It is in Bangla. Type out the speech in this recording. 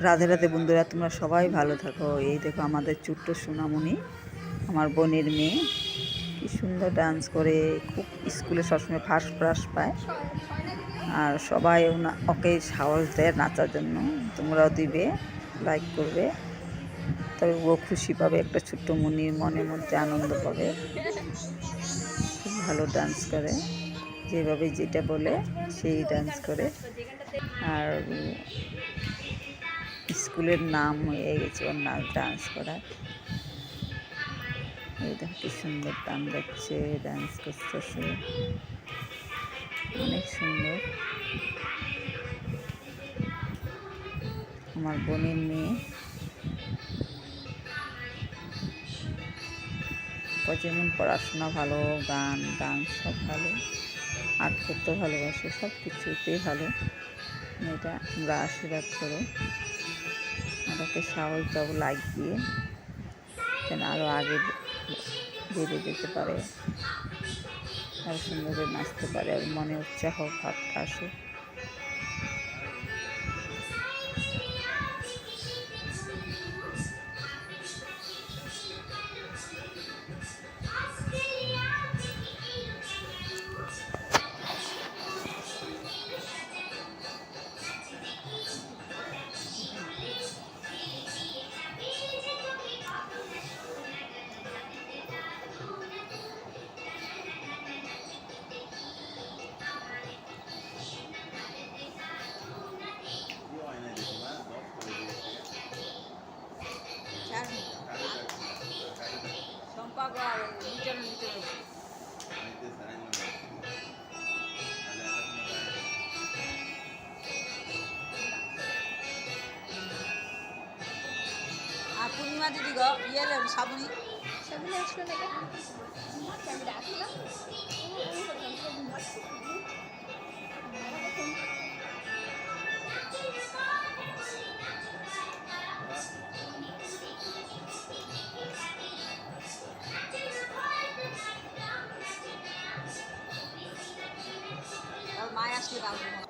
রাধে রাধে বন্ধুরা, তোমরা সবাই ভালো থাকো। এই দেখো আমাদের ছোট্ট সোনামণি, আমার বোনের মেয়ে। কি সুন্দর ডান্স করে, খুব স্কুলে সবসময় ফার্স্ট প্রাইজ পায়। আর সবাই ওকে সাহস দেয় নাচার জন্য। তোমরাও দিবে লাইক করবে। তবে ও খুশি পাবে, একটা ছোট্ট মনির মনের মধ্যে আনন্দ পাবে। খুব ভালো ডান্স করে। যেভাবে যেটা বলে, সেই ডান্স করে। আর স্কুলের নাম হয়ে গেছে ওর নাচ ডান্স করার। এই দেখো কি সুন্দর টান যাচ্ছে ডান্স করতেছে। অনেক সুন্দর। আমার বোনের মেয়ে। যেমন পড়াশোনা ভালো, গান ডান্স সব ভালো আর্ট করতে ভালোবাসে সব কিছুতেই ভালো। মেয়েটা আমরা আশীর্বাদ করো। আমাকে সাহস দাও দিয়ে যেন আরও আগে বেড়ে যেতে পারে। আরও সুন্দর করে নাচতে পারে আর মনে উৎসাহ ভাবটা আসে আর পূর্ণিমা দিদি গো ইয়ে সাবুনি? সামনে আসলো Thank.